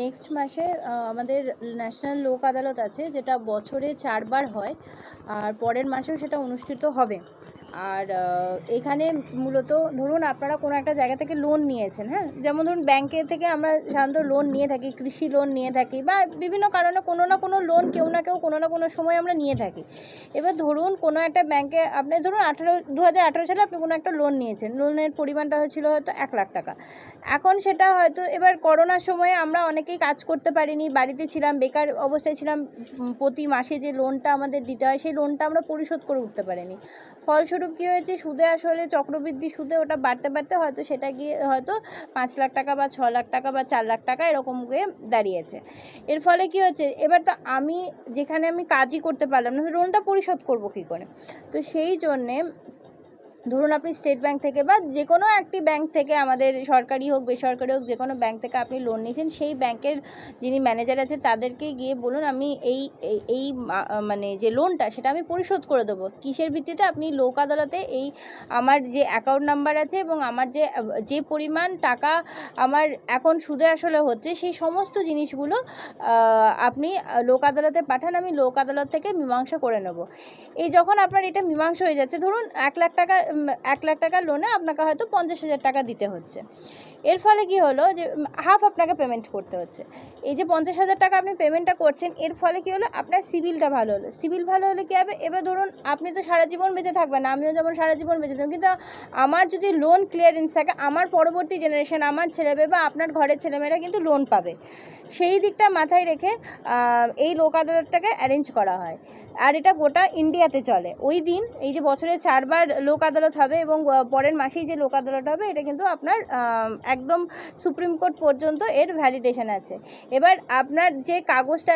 Next মাসে আমাদের national লোক আদালত আছে, যেটা বছরে চারবার হয়, আর পরের মাসেও সেটা অনুষ্ঠিত হবে। আর এখানে মূলত ধরুন আপনারা কোনো একটা জায়গা থেকে লোন নিয়েছেন হ্যাঁ? যেমন ধরুন ব্যাংকে থেকে আমরা সাধারণত লোন নিয়ে থাকি, কৃষি লোন নিয়ে থাকি বা বিভিন্ন কারণে কোনো না কোনো লোন কেউ না কেউ কোনো না কোনো সময় আমরা নিয়ে থাকি। এবার ধরুন কোনো একটা ব্যাংকে আপনি ধরুন আঠেরো দু হাজার সালে আপনি কোনো একটা লোন নিয়েছেন লোনের পরিমাণটা হয়েছিল হয়তো এক লাখ টাকা। এখন সেটা হয়তো এবার করোনার সময়ে আমরা অনেকেই কাজ করতে পারিনি, বাড়িতে ছিলাম, বেকার অবস্থায় ছিলাম প্রতি মাসে যে লোনটা আমাদের দিতে হয়, সেই লোনটা আমরা পরিশোধ করে উঠতে পারিনি। ফলস্বরূপ কী হয়েছে? সুদে আসলে চক্রবৃদ্ধি সুদে ওটা বাড়তে বাড়তে হয়তো সেটা গিয়ে হয়তো পাঁচ লাখ টাকা বা ছ লাখ টাকা বা চার লাখ টাকা এরকম গিয়ে দাঁড়িয়েছে। এর ফলে কি হয়েছে? এবার তো আমি যেখানে আমি কাজই করতে পারলাম না লোনটা পরিশোধ করব কী করে? তো সেই জন্যে ধরুন আপনি স্টেট ব্যাংক থেকে বা যে কোনো একটি ব্যাংক থেকে আমাদের সরকারি হোক, বেসরকারি হোক যে কোনো ব্যাংক থেকে আপনি লোন নিয়েছেন, সেই ব্যাংকের যিনি ম্যানেজার আছে তাদেরকে গিয়ে বলুন আমি এই, এই- মানে যে লোনটা সেটা আমি পরিশোধ করে দেবো। কিসের ভিত্তিতে? আপনি লোক আদালতে এই আমার যে অ্যাকাউন্ট নাম্বার আছে এবং আমার যে যে পরিমাণ টাকা আমার এখন সুদে আসলে হচ্ছে, সেই সমস্ত জিনিসগুলো আপনি লোক আদালতে পাঠান, আমি লোক আদালত থেকে মীমাংসা করে নেব। এই যখন আপনার এটা মীমাংসা হয়ে যাচ্ছে, ধরুন এক লাখ টাকা এক লাখ টাকা লোনে আপনাকে হয়তো পঞ্চাশ হাজার টাকা দিতে হচ্ছে। এর ফলে কি হলো যে হাফ আপনাকে পেমেন্ট করতে হচ্ছে। এই যে পঞ্চাশ হাজার টাকা আপনি পেমেন্টটা করছেন, এর ফলে কি হলো? আপনার সিভিলটা ভালো হলো। সিভিল ভালো হলে কি হবে? এবার ধরুন, আপনি তো সারা জীবন বেঁচে থাকবেন, আমিও যেমন সারা জীবন বেঁচে থাকবেন কিন্তু আমার যদি লোন ক্লিয়ারেন্স থাকে, আমার পরবর্তী জেনারেশন আমার ছেলেমেয়ে বা আপনার ঘরের ছেলেমেয়েরা কিন্তু লোন পাবে। সেই দিকটা মাথায় রেখে এই লোক আদালতটাকে অ্যারেঞ্জ করা হয়। আর এটা গোটা ইন্ডিয়াতে চলে। ওই দিন এই যে বছরে চারবার লোক আদালত হবে এবং পরের মাসেই যে লোক আদালত হবে, এটা কিন্তু আপনার একদম সুপ্রিম কোর্ট পর্যন্ত এর ভ্যালিডেশন আছে। এবার আপনার যে কাগজটা